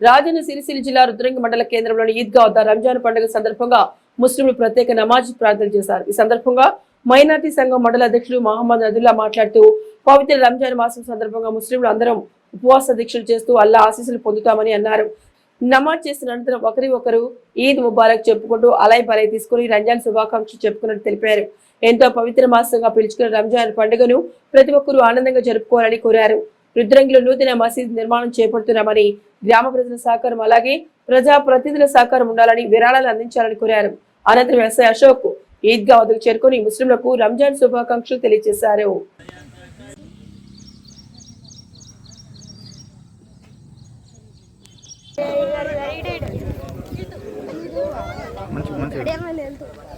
రాజన్న సిరిసిరి జిల్లా రుద్రంగి మండల కేంద్రంలోని ఈద్గా వద్ద రంజాన్ పండుగ సందర్భంగా ముస్లింలు ప్రత్యేక నమాజ్ ప్రార్థన చేశారు. ఈ సందర్భంగా మైనార్టీ సంఘం మండల అధ్యక్షులు మహమ్మద్ నదుల్లా మాట్లాడుతూ పవిత్ర రంజాన్ మాసం సందర్భంగా ముస్లింలు అందరం ఉపవాస దీక్షలు చేస్తూ అల్లా ఆశీస్సులు పొందుతామని అన్నారు. నమాజ్ చేసిన అనంతరం ఒకరి ఒకరు ఈద్ ముబారక్ చెప్పుకుంటూ అలాయ్ బలై తీసుకుని రంజాన్ శుభాకాంక్షలు చెప్పుకున్నట్టు తెలిపారు. ఎంతో పవిత్ర మాసంగా పిలుచుకున్న రంజాన్ పండుగను ప్రతి ఒక్కరూ ఆనందంగా జరుపుకోవాలని కోరారు. రుద్రంగిలో నూతన మసీద్ నిర్మాణం చేపడుతున్నామని గ్రామ ప్రజల సహకారం అలాగే ప్రజా ప్రతినిధుల సహకారం ఉండాలని విరాళాలు అందించాలని కోరారు. అనంతరం ఎస్ఐ అశోక్ ఈద్గా వద్దకు చేరుకుని ముస్లింలకు రంజాన్ శుభాకాంక్షలు తెలియజేశారు. మంచి మంచి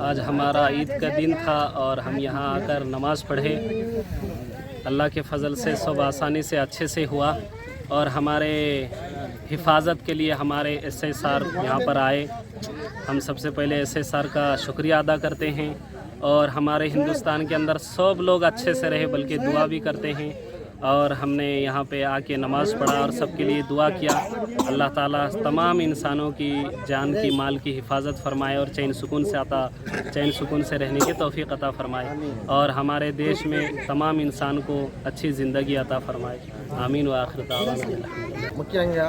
आज हमारा ईद का दिन था और हम यहाँ आकर नमाज़ पढ़े। अल्लाह के फ़ज़ल से सब आसानी से अच्छे से हुआ और हमारे हिफाजत के लिए हमारे एस एस आर यहाँ पर आए। हम सबसे पहले एस एस आर का शुक्रिया अदा करते हैं और हमारे हिंदुस्तान के अंदर सब लोग अच्छे से रहे, बल्कि दुआ भी करते हैं। और हमने यहाँ पे आके नमाज़ पढ़ा और सबके लिए दुआ किया अल्लाह ताला तमाम इंसानों की जान की माल की हिफाजत फरमाए और चैन सुकून से आता चैन सुकून से रहने की तौफ़ी अता फरमाए और हमारे देश में तमाम इंसान को अच्छी ज़िंदगी अता फरमाए आमीन व आखिर दावाना ముఖ్యంగా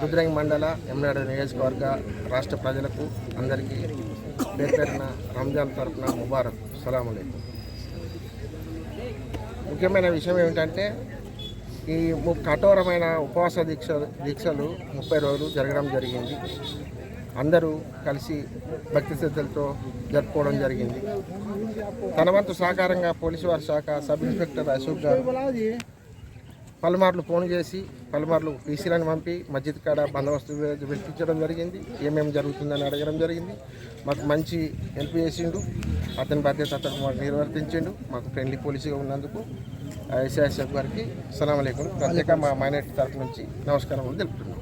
రుద్రంగి మండల ఎమ్నాడు నియోజకవర్గ రాష్ట్ర ప్రజలకు అందరికీ పేరు పేరున రంజాన్ తరపున ముబారక్ సలాం అలైకుం ముఖ్యమైన విషయం ఏమిటంటే ఈ ము- కఠోరమైన ఉపవాస దీక్ష దీక్షలు ముప్పై రోజులు జరగడం జరిగింది. అందరూ కలిసి భక్తి శ్రద్ధలతో జరుపుకోవడం జరిగింది. తన వంతు సహకారంగా పోలీసు వారి శాఖ సబ్ ఇన్స్పెక్టర్ అశోక్ గారు పలుమార్లు ఫోన్ చేసి పలుమార్లు పీసీలను పంపి మస్జిద్ కాడ బందోబస్తు పెట్టించడం జరిగింది. ఏమేమి జరుగుతుందని అడగడం జరిగింది. మాకు మంచి హెల్ప్ చేసిండు. అతని బాధ్యత అతను మాకు నిర్వర్తించిండు. మాకు ఫ్రెండ్లీ పోలీసుగా ఉన్నందుకు ఐసీఐసీఎఫ్ గారికి సలాం అలైకుం. ప్రత్యేక మా మైనార్టీ తరఫు నుంచి నమస్కారం తెలుపుతున్నాం.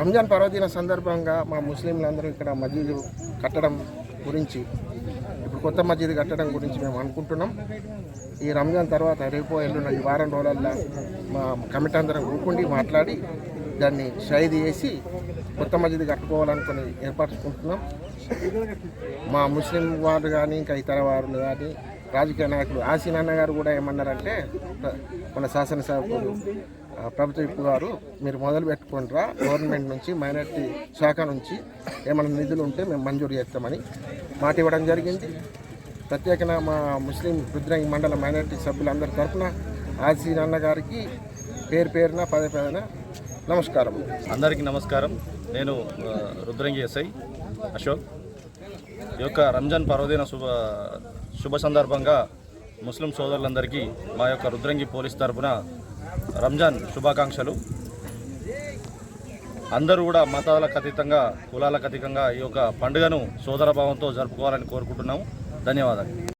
రంజాన్ పర్వదిన సందర్భంగా మా ముస్లింలందరూ ఇక్కడ మస్జిద్ కట్టడం గురించి కొత్త మస్జిద్ కట్టడం గురించి మేము అనుకుంటున్నాం. ఈ రంజాన్ తర్వాత రేపు ఎల్లుండి ఈ వారం రోజులల్లో మా కమిటీ అందరం కూర్చుండి మాట్లాడి దాన్ని షైద్ చేసి కొత్త మస్జిద్ కట్టుకోవాలనుకుని ఏర్పరచుకుంటున్నాం. మా ముస్లిం వారు కానీ ఇంకా ఇతర వారు కానీ రాజకీయ నాయకులు ఆసీన్ అన్న గారు కూడా ఏమన్నారంటే మన శాసనసభ్యులు ప్రభుత్వ విప్పు గారు మీరు మొదలు పెట్టుకుంటారా గవర్నమెంట్ నుంచి మైనార్టీ శాఖ నుంచి ఏమైనా నిధులు ఉంటే మేము మంజూరు చేస్తామని మాట ఇవ్వడం జరిగింది. ప్రత్యేకంగా మా ముస్లిం రుద్రంగి మండల మైనారిటీ సభ్యులందరి తరఫున ఆసీన్ నాన్నగారికి పేరు పేరున పదే పదేన నమస్కారం. అందరికీ నమస్కారం. నేను రుద్రంగి ఎస్ఐ అశోక్. ఈ యొక్క రంజాన్ పర్వదిన శుభ శుభ సందర్భంగా ముస్లిం సోదరులందరికీ మా యొక్క రుద్రంగి పోలీస్ తరఫున రంజాన్ శుభాకాంక్షలు. అందరూ కూడా మతాలకు అతీతంగా కులాలకు అతీతంగా ఈ యొక్క పండుగను సోదరభావంతో జరుపుకోవాలని కోరుకుంటున్నాము. ధన్యవాదాలు.